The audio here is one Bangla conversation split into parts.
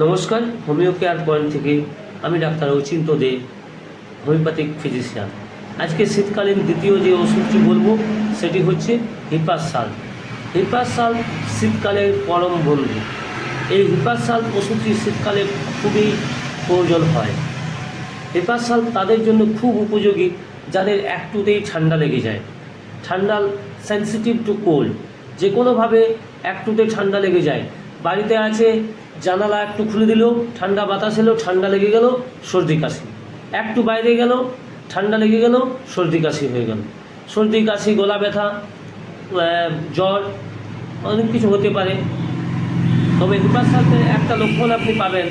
নমস্কার হোমিও কেয়ার পয়েন্ট থেকে আমি doctor Achinta De, homeopathic physician. আজকে শীতকালীন দ্বিতীয় যে ওষুধটি বলব, সেটি হচ্ছে হিপাসাল হিপাসাল শীতকালের পরম বন্ধু। এই হিপাসাল ওষুধটি শীতকালে খুবই প্রয়োজন হয়। হিপাসাল তাদের জন্য খুব উপযোগী, যাদের একটুতেই ঠান্ডা লেগে যায়। ঠান্ডা সেন্সিটিভ টু কোল্ড যে কোনোভাবে একটুতে ঠান্ডা লেগে যায়। বাড়িতে আছে জানালা একটু খুলে দিল, ঠান্ডা বাতাস এলো, ঠান্ডা লেগে গেল, সর্দি কাশি। একটু বাইরে গেল, ঠান্ডা লেগে গেল, সর্দি কাশি হয়ে গেল। সর্দি কাশি, গলা ব্যথা জ্বর, অনেক কিছু হতে পারে। তবে হিপাসালতে একটা লক্ষণ আপনি পাবেন,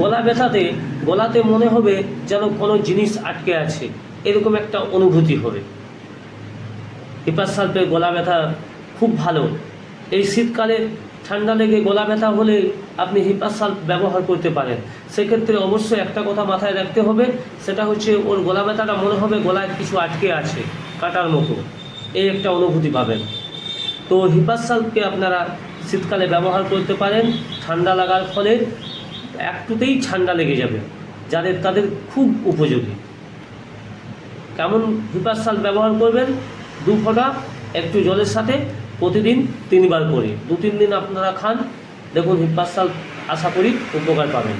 গলা ব্যথাতে, গলাতে মনে হবে যেন কোনো জিনিস আটকে আছে, এরকম একটা অনুভূতি হবে। হিপাসালপে গলা ব্যথা খুব ভালো। এই শীতকালে ঠান্ডা লেগে গলা ব্যথা হলে আপনি হিপাসাল ব্যবহার করতে পারেন। সেক্ষেত্রে অবশ্যই একটা কথা মাথায় রাখতে হবে, সেটা হচ্ছে ওর গলা ব্যথাটা মনে হবে গলায় কিছু আটকে আছে, কাটার মতো। এই একটা অনুভূতি পাবেন। তো হিপাসালকে আপনারা শীতকালে ব্যবহার করতে পারেন, ঠান্ডা লাগার ফলে একটুতেই ঠান্ডা লেগে যাবে, যাদের তাদের খুব উপযোগী। কেমন হিপাসাল ব্যবহার করবেন? দু ফোঁটা একটু জলের সাথে প্রতিদিন তিনবার করে। দু তিন দিন আপনারা খান দেখুন হিপাসাল আশা করি উপকার পাবেন।